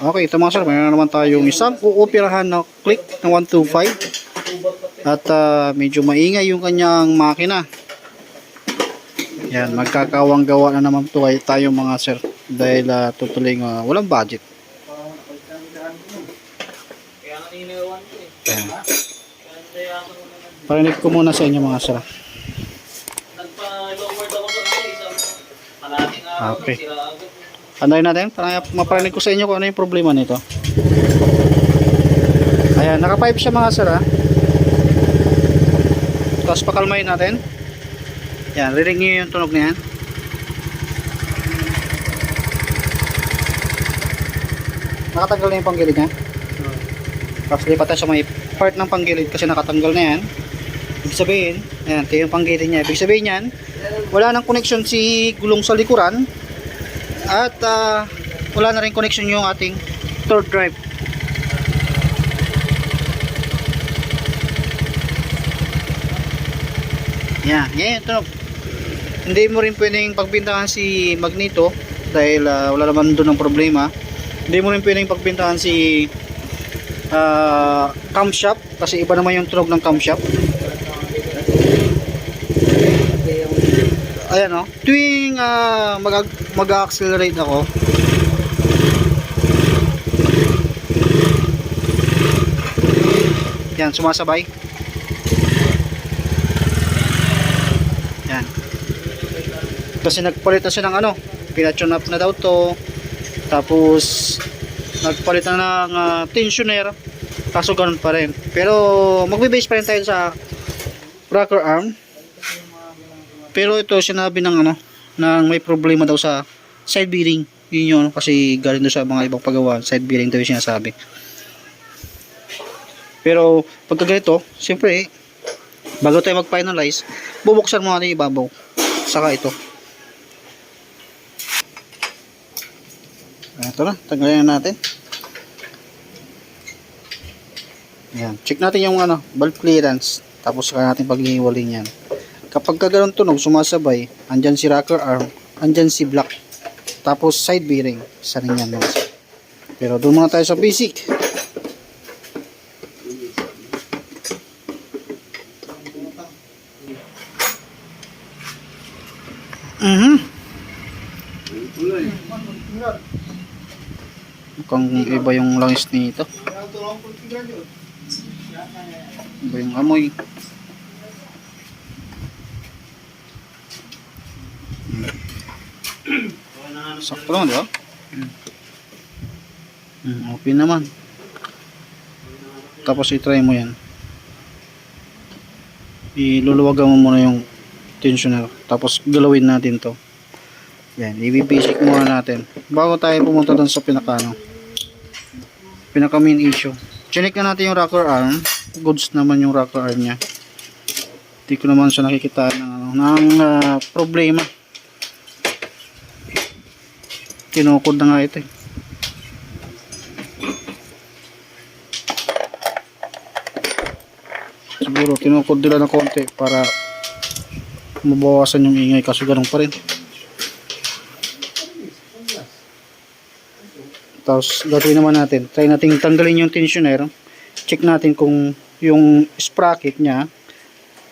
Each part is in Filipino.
Okay, ito mga sir, mayroon naman tayong isang uupirahan na click na 125 at ah, medyo maingay yung kanyang makina. Yan, magkakawang gawa na naman to ay tayo mga sir dahil uh, tutuling ah, walang budget. Yan. Parinig ko muna sa inyo mga sir. Okay. Andayin natin para maparinig ko sa inyo kung ano yung problema nito. Ayan, naka 5 siya mga sir ha. Tapos pakalmayin natin. Yan, rinig niyo yung tunog niyan. Nakatanggal na yung panggilid niya. Tapos lipat sa may part ng panggilid kasi nakatanggal na yan. Ibig sabihin, ayan, ito yung panggilid niya. Ibig sabihin yan, wala nang connection si gulong sa likuran at ah, wala na rin connection yung ating third drive. Yan, yan yung tunog. Hindi mo rin pwedeng pagbintahan si Magneto dahil ah, wala naman doon ng problema. Hindi mo rin pwedeng pagbintahan si ah, camshop kasi iba naman yung tunog ng camshop. Ayan oh, tuwing ah, mag mag-accelerate ako, Yan, sumasabay. Yan. Kasi nagpalit na siya ng ano, pinatune up na daw to. Tapos, nagpalit na ng ah, tensioner. Kaso ganun pa rin. Pero, magbe-base pa rin tayo sa rocker arm. Pero ito, sinabi ng ano, ng may problema daw sa side bearing. Yun yun, kasi galing doon sa mga ibang paggawa, side bearing daw yung sinasabi. Pero pagka ganito, siyempre, bago tayo mag-finalize, bubuksan mo natin ibabaw. Saka ito. Ito na, tanggalin na natin. Yan, check natin yung ano, valve clearance. Tapos saka natin pagliwalin yan. Kapag kaganon tunog, sumasabay, andyan si rocker arm, andyan si block. Tapos side bearing, isa rin. Pero doon muna tayo sa basic. Mhm. Mukhang iba yung langis nito. Iba yung amoy. Sakto naman, di ba? Hmm, okay naman. Tapos itry mo yan. Iluluwagan mo muna yung tensioner. Tapos galawin natin to. Yan, i-basic muna natin. Bago tayo pumunta dun sa pinaka ano, pinaka main issue. Chinek na natin yung rocker arm. Goods naman yung rocker arm niya. Hindi ko naman siya nakikita ng, ano, ng ah, problema. Kinukod na nga ito eh. Siguro kinukod nila ng konti para mabawasan yung ingay kaso ganun pa rin. Tapos gagawin naman natin, try natin tanggalin yung tensioner. Check natin kung yung sprocket niya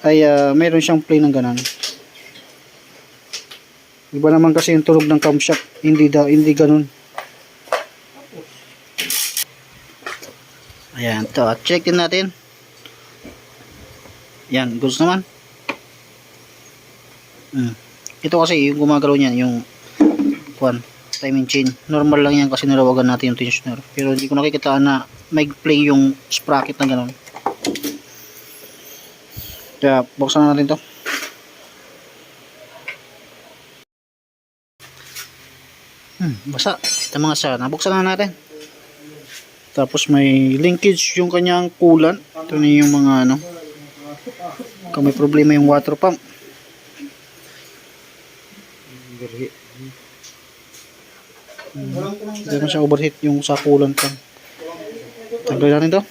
ay ah, meron siyang play ng ganun. Iba naman kasi yung tunog ng camshaft, hindi daw hindi ganun. Ayan, to. Check din natin. Yan, goods naman. Mm. Ito kasi yung gumagalaw niyan, yung kwan, timing chain. Normal lang yan kasi nalawagan natin yung tensioner. Pero hindi ko nakikita na may play yung sprocket na ganun. Kaya buksan na natin to. Hmm, basa. Ito mga sa, nabuksan na natin. Tapos may linkage yung kanyang coolant. Ito na yung mga ano. Kung may problema yung water pump. Hmm. Hindi na siya overheat yung sa coolant lang. Tanggalin natin to.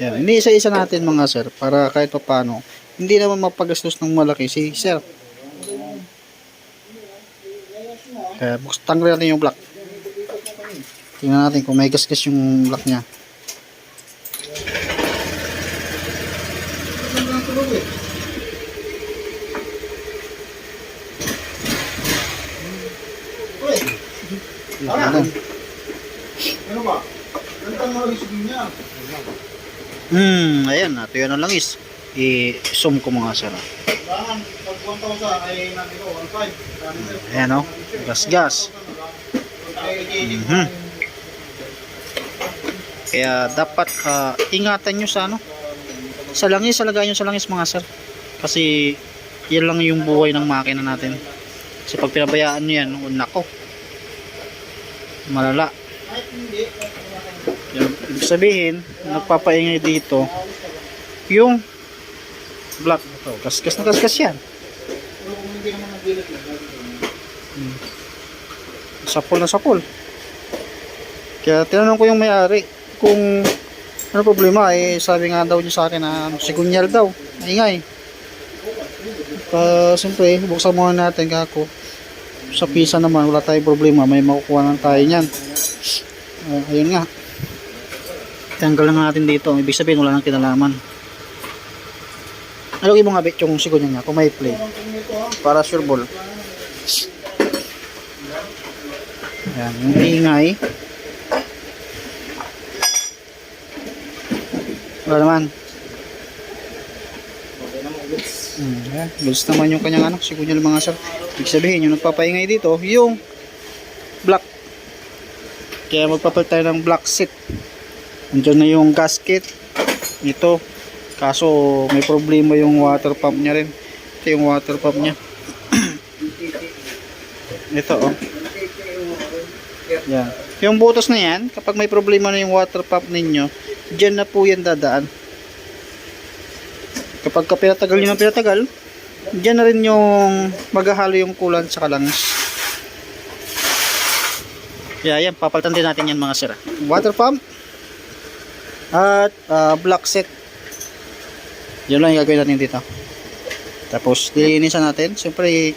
Yan. Hindi isa-isa natin mga sir para kahit pa paano hindi naman mapagastos ng malaki si sir. Kaya bukas tanggalin natin yung block. Tingnan natin kung may gasgas yung block niya. Natin. Ano ba? Gantang mo lang yung niya. Hmm, ayan, natuyo na lang is. I-zoom ko mga sir. Kailangan, pag 1,000 ay nandito, 1,500. Dami sir. Ayan o, gas-gas. Mhm. Kaya dapat ah, ingatan nyo sa ano. Sa langis, alagay nyo sa langis mga sir. Kasi yan lang yung buhay ng makina natin. Kasi pag pinabayaan nyo yan, oh, nako. Malala. Ibig sabihin, nagpapaingay dito, yung black. Oh, kaskas na kaskas yan. ko. sapol na sapol. Kaya tinanong ko yung may-ari kung ano problema eh sabi nga daw niya sa akin na ano, sigunyal daw, maingay. Uh, siyempre, buksan muna natin kako. Sa pisa naman, wala tayong problema, may makukuha lang tayo niyan. Uh, ayun nga. Tanggal lang natin dito, ibig sabihin wala nang kinalaman. Alagay mo nga bit yung sigunyal niya, kung may play. Para sure ball. Ayan, yung ingay. Wala naman. Hmm, ayan. Gusto naman yung kanyang ano, sigunyal mga sir. Ibig sabihin, yung nagpapaingay dito, yung black. Kaya magpapalit tayo ng black seat. Andiyan na yung gasket. Ito. Kaso may problema yung water pump niya rin. Ito yung water pump niya. Ito oh. Yan. Yung butas na yan, kapag may problema na yung water pump ninyo, dyan na po yan dadaan. Kapag ka pinatagal nyo ng pinatagal, dyan na rin yung maghahalo yung coolant sa kalangis. Kaya yan, papalitan din natin yan mga sir. Water pump at ah, block set. Yun lang yung gagawin natin dito. Tapos, lilinisan natin. Siyempre,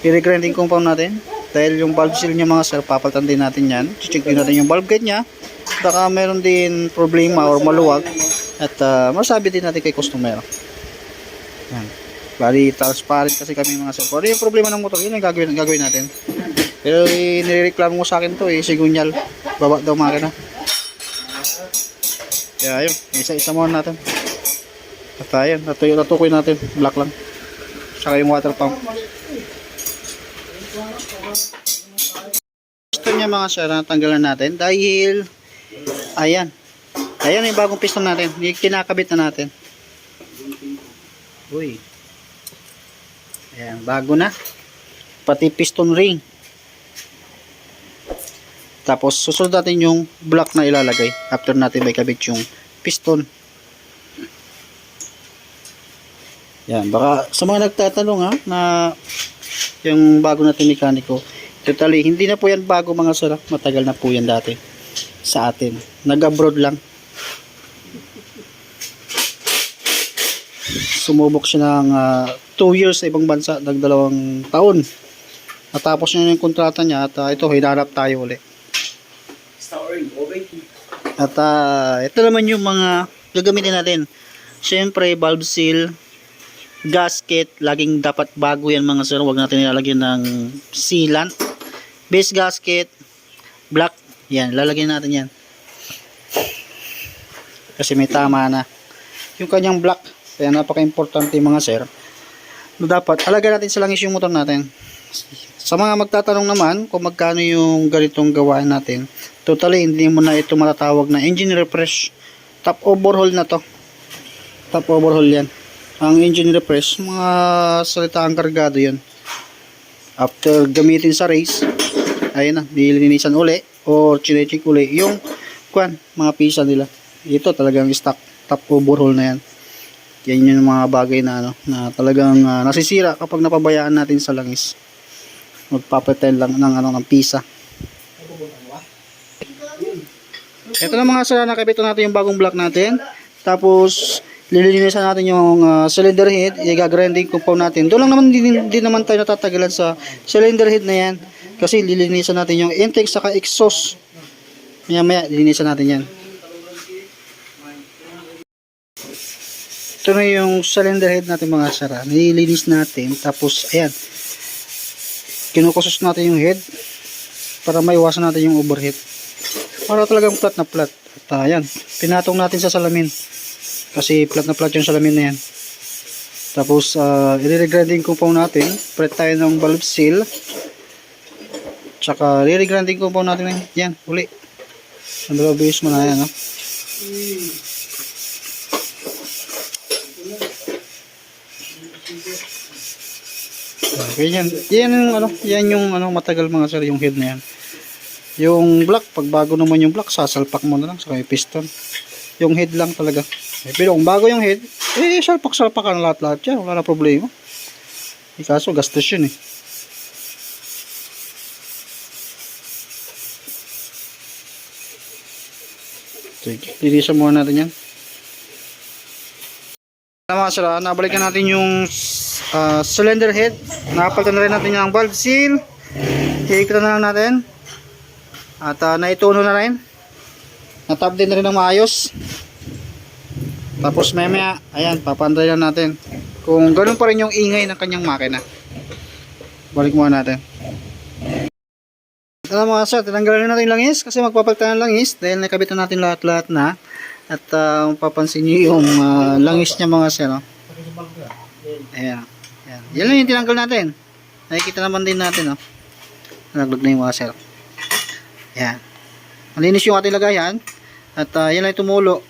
i-regrinding compound natin. Dahil yung valve seal niya mga sir, papalitan din natin yan. Check din natin yung valve guide niya. Baka meron din problema or maluwag. At ah, masabi din natin kay customer. Yan. Bali, transparent kasi kami mga sir. Kung ano yung problema ng motor, yun ang gagawin, gagawin natin. Pero nireklamo mo sa akin to eh, sigunyal. Baba daw makina. Kaya ayun, isa-isa muna natin. At ayan, natuyo, natukoy natin. Black lang. Saka yung water pump. Gusto niya mga sir, natanggalan natin dahil ayan. Ayan yung bagong piston natin. Yung kinakabit na natin. Uy. Ayan, bago na. Pati piston ring. Tapos susunod natin yung block na ilalagay after natin may kabit yung piston. Yan, baka sa mga nagtatanong ha na yung bago natin mekaniko. Totally, hindi na po yan bago mga sir. ah. Matagal na po yan dati sa atin. Nag-abroad lang. Sumubok siya ng 2 years sa ibang bansa, nagdalawang taon. Natapos niya yung kontrata niya at ah, ito, hinarap tayo uli. At ah, ito naman yung mga gagamitin natin. Siyempre, valve seal, gasket, laging dapat bago yan mga sir. Huwag natin ilalagyan ng sealant. Base gasket, black, yan, lalagyan natin yan. Kasi may tama na. Yung kanyang black, kaya napaka-importante mga sir. Dapat, alagyan natin sa langis yung motor natin. Sa mga magtatanong naman kung magkano yung ganitong gawain natin, totally hindi mo na ito matatawag na engine refresh. Top overhaul na to. Top overhaul yan. Ang engine refresh, mga salitaang kargado yan. After gamitin sa race, ayun na, nilinisan uli o chinecheck uli yung kwan, mga pisa nila. Ito talagang stock top overhaul na yan. Yan yung mga bagay na ano, na talagang ah, nasisira kapag napabayaan natin sa langis magpapatay lang ng ano ng pisa. Ito na mga sir, nakabit na natin yung bagong block natin. Tapos lilinisan natin yung ah, cylinder head, i-grinding compound natin. Doon lang naman din, din naman tayo natatagalan sa cylinder head na yan. Kasi lilinisan natin yung intake saka exhaust. Maya maya, linisan natin yan. Ito na yung cylinder head natin mga sara. Nililinis natin. Tapos, ayan. Kinukusos natin yung head para maiwasan natin yung overheat. Para talagang flat na flat. At ah, ayan, pinatong natin sa salamin. Kasi flat na flat yung salamin na yan. Tapos, uh, i-regrinding compound natin. Palit tayo ng valve seal. Tsaka, i-regrinding compound natin yan. Yan, uli. Ang dalawa base mo na yan, no? Okay, yan. Yan yung ano, yan yung ano matagal mga sir, yung head na yan. Yung block, pag bago naman yung block, sasalpak mo na lang sa piston. Yung head lang talaga. Eh, pero kung bago yung head, eh, salpak-salpak ka na lahat-lahat yan. Wala na problema. Eh, kaso, gastos yun eh. Sige, linisan muna natin yan. Tama sir, ah, nabalikan natin yung ah, cylinder head. Nakapalitan na rin natin yung valve seal. Hihigtan na lang natin. At uh, naituno na rin. Natap din na rin ng maayos. Tapos maya maya, ayan, papanday lang natin. Kung ganun pa rin yung ingay ng kanyang makina. Balik muna natin. Na mga sir, tinanggalan na natin langis kasi magpapalitan ng langis dahil nakabit na natin lahat-lahat na. At uh, mapapansin nyo yung ah, langis niya mga sir. No? Ayan. Ayan. Yan lang yung tinanggal natin. Nakikita naman din natin. No? Nalaglag na yung mga sir. Ayan. Malinis yung ating lagayan. At uh, yan lang tumulo.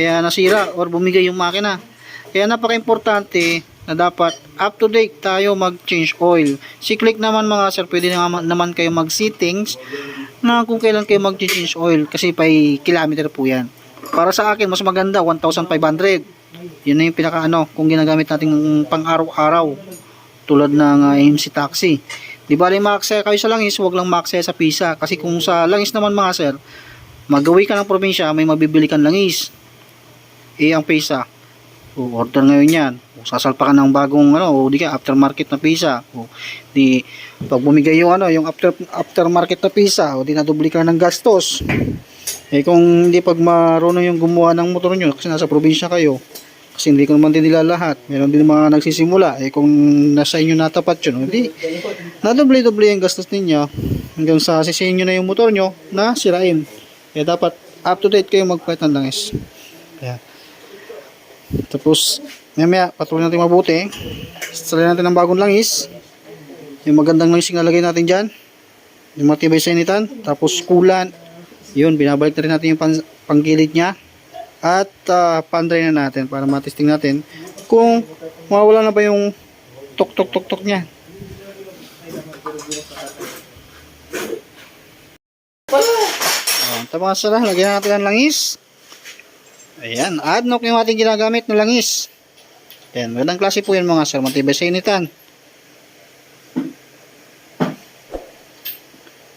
Kaya nasira or bumigay yung makina. Kaya napaka-importante na dapat up to date tayo mag-change oil. Si click naman mga sir, pwede naman, naman kayo mag-settings na kung kailan kayo mag-change oil kasi by kilometer po yan. Para sa akin, mas maganda, 1,500. Yun na yung pinaka ano, kung ginagamit natin pang araw-araw. Tulad ng uh, MC Taxi. Di ba rin maaksaya kayo sa langis, huwag lang maaksaya sa pisa. Kasi kung sa langis naman mga sir, magawi ka ng probinsya, may mabibili kang langis. Eh, ang pisa, o order ngayon yan, o sasalpa ka ng bagong ano, o di ka aftermarket na pisa. O di, pag bumigay yung ano, yung after, aftermarket na pisa, o di nadubli ka ng gastos. Eh kung hindi pag marunong yung gumawa ng motor nyo, kasi nasa probinsya kayo, kasi hindi ko naman din nila lahat. Meron din mga nagsisimula. Eh kung nasa inyo natapat yun, hindi. Nadoble-doble yung gastos ninyo hanggang sa sisihin nyo na yung motor nyo na sirain. Kaya dapat up to date kayo magpalit ng langis. Kaya. Tapos, maya patuloy natin mabuti. Installin natin ng bagong langis. Yung magandang langis yung nalagay natin dyan. Yung matibay sa initan. Tapos, coolant. Yun, binabalik na rin natin yung pan- panggilid niya. At uh, pandry na natin para matesting natin kung mawala na ba yung tok tok tok tok niya. Oh, ito mga sala, lagyan natin ng langis. Ayan, adnok yung ating ginagamit na langis. Ayan, magandang klase po yan mga sir, matibay sa initan.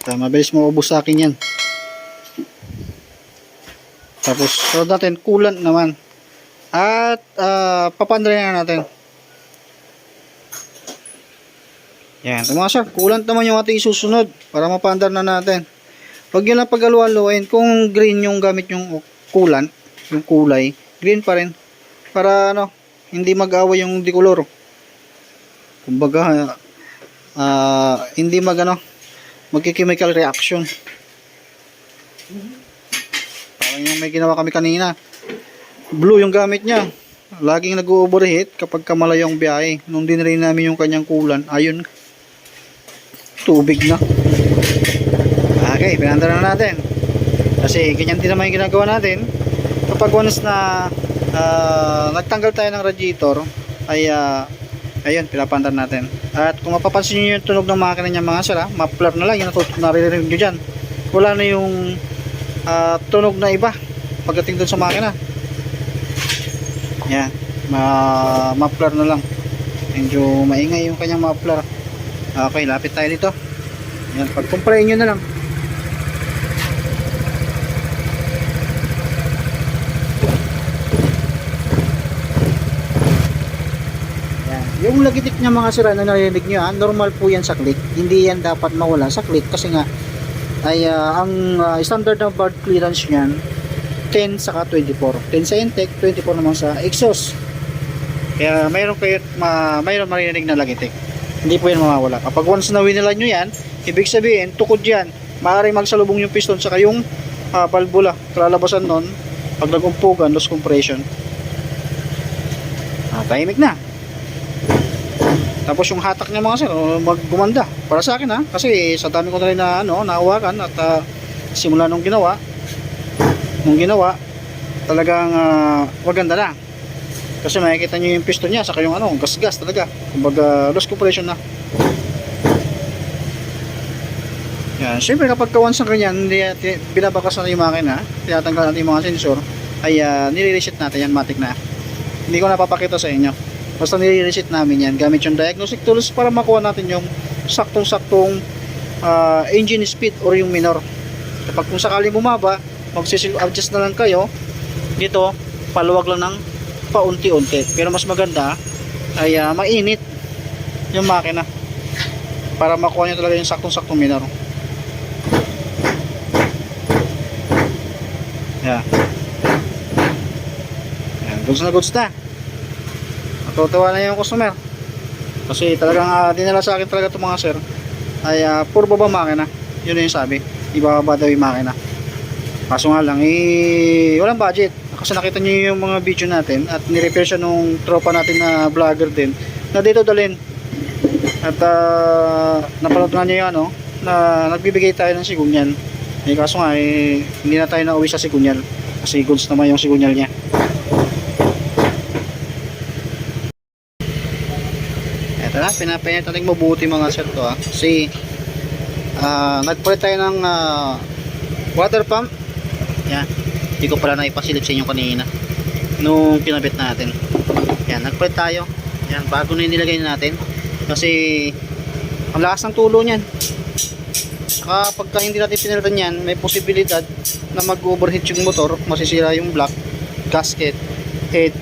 Ito, mabilis mo ubos sa akin yan. Tapos, sunod natin, coolant naman. At, uh, papandray na natin. Yan, ito mga sir, coolant naman yung ating isusunod para mapandar na natin. Pag yun lang pag-aluan kung green yung gamit yung coolant, yung kulay, green pa rin. Para ano, hindi mag-away yung decolor. Kumbaga, ah, hindi mag ano, magki-chemical reaction. Parang yung may ginawa kami kanina. Blue yung gamit niya. Laging nag-overheat kapag kamala yung biyahe. Nung dinray namin yung kanyang kulan, ayun, tubig na. Okay, pinandara na natin. Kasi ganyan din naman yung ginagawa natin. Kapag once na ah, nagtanggal tayo ng radiator, ay ah, ayun, pinapandar natin. At kung mapapansin nyo yung tunog ng makina niya mga sir, ah, muffler na lang, yung naririnig nyo dyan. Wala na yung ah, tunog na iba pagdating dun sa makina. Yan, ma muffler na lang. Medyo maingay yung kanyang muffler. Okay, lapit tayo dito. Yan, pag-compare nyo na lang. Yan. Yung lagitik niya mga sira na narinig nyo, ah, normal po yan sa click. Hindi yan dapat mawala sa click kasi nga ay ah, ang ah, standard na valve clearance niyan 10 saka 24 10 sa intake 24 naman sa exhaust. Kaya mayroon kayo ma, mayroon marinig na lagitik. Hindi po yan mawawala. Kapag once na winilan nyo yan ibig sabihin tukod yan maaaring magsalubong yung piston saka yung uh, valvula kalalabasan nun pag nagumpugan loss compression. Ah, tahimik na tapos yung hatak niya mga sir, oh, maggumanda. Para sa akin ha, kasi sa dami ko na rin na ano, nahawakan at ah, simula nung ginawa, nung ginawa, talagang uh, maganda na. Kasi makikita niyo yung piston niya, saka yung ano, gas-gas talaga. Kumbaga, loss compression na. Yan, syempre kapag kawan sa ti- binabakas na yung makina, tinatanggal natin yung mga sensor, ay uh, nire-reset natin yan, matik na. Hindi ko napapakita sa inyo. Basta nire-reset namin yan gamit yung diagnostic tools para makuha natin yung saktong-saktong ah, engine speed or yung minor. Kapag kung sakaling bumaba, mag-adjust na lang kayo. Dito, paluwag lang ng paunti-unti. Pero mas maganda ay ah, mainit yung makina para makuha nyo talaga yung saktong-saktong minor. Yeah. Goods na goods na. Natutuwa na yung customer. Kasi talagang uh, dinala sa akin talaga itong mga sir ay uh, puro baba makina. Yun na yung sabi. Ibababa daw yung makina. Kaso nga lang, eh, walang budget. Kasi nakita nyo yung mga video natin at nirepair siya nung tropa natin na vlogger din na dito dalhin. At uh, napanood nga niya yung ano, na nagbibigay tayo ng sigunyan. Eh kaso nga, eh, hindi na tayo nauwi sa sigunyal. Kasi goods naman yung sigunyal niya. Na, pinapainit natin mabuti mga sir to ha. Kasi, ah, nagpalit tayo ng ah, water pump. Yan. Hindi ko pala naipasilip sa inyo kanina. Nung kinabit natin. Yan, nagpalit tayo. Yan, bago na nilagay natin. Kasi, ang lakas ng tulo niyan. Saka pagka hindi natin pinalitan yan, may posibilidad na mag-overheat yung motor, masisira yung block, gasket, head,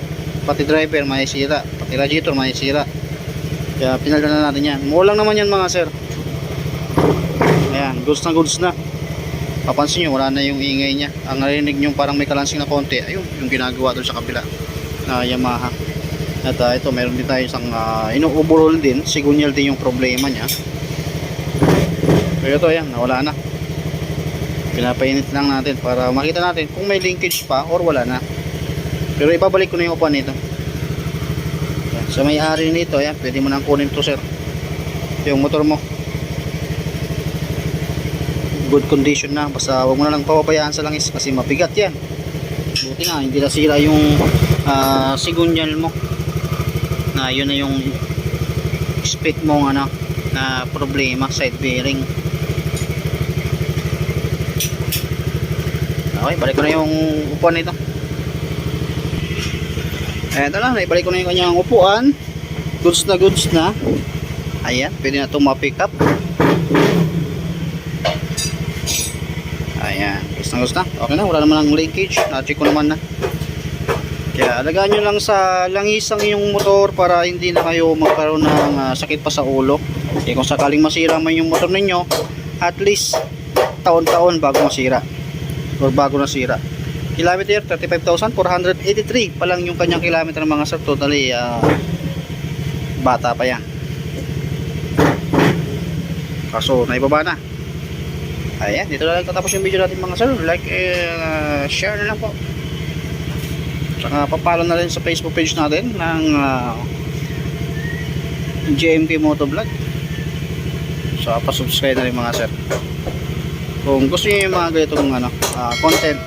pati driver masisira, pati radiator masisira. Kaya pinalitan na natin yan. Mura lang naman yan mga sir. Ayan, goods na goods na. Papansin nyo, wala na yung ingay niya. Ang narinig nyo parang may kalansing na konti. Ayun, yung ginagawa doon sa kabila na Yamaha. At ah, ito, meron din tayo isang uh, ino-overhaul din. Sigunyal din yung problema niya. Pero ito, ayan, nawala na. Pinapainit lang natin para makita natin kung may linkage pa or wala na. Pero ibabalik ko na yung upuan nito. Sa may-ari nito, ayan, pwede mo nang kunin to sir. Yung motor mo. Good condition na. Basta huwag mo na lang papabayaan sa langis kasi mabigat yan. Buti nga, hindi nasira yung ah, sigunyal mo. Na yun na yung split mo ano, na problema, side bearing. Okay, balik ko na yung upuan nito. Eto na, naibalik ko na yung kanyang upuan. Goods na goods na. Ayan, pwede na itong ma-pick up. Ayan, goods na goods na. Okay na, wala naman ang linkage. Na-check ko naman na. Kaya alagaan nyo lang sa langisang yung motor para hindi na kayo magkaroon ng ah, sakit pa sa ulo. Eh kung sakaling masira man yung motor ninyo, at least taon-taon bago masira or bago nasira. Kilometer 35,483 pa lang yung kanyang kilometer mga sir. Totally ah, bata pa yan. Kaso naibaba na. Ayan, dito na lang tatapos yung video natin mga sir. Like, eh, share na lang po. Saka papalo na rin sa Facebook page natin ng ah, JMK Motovlog. So, pa-subscribe na rin mga sir. Kung gusto niyo yung mga ganitong ano, ah, content,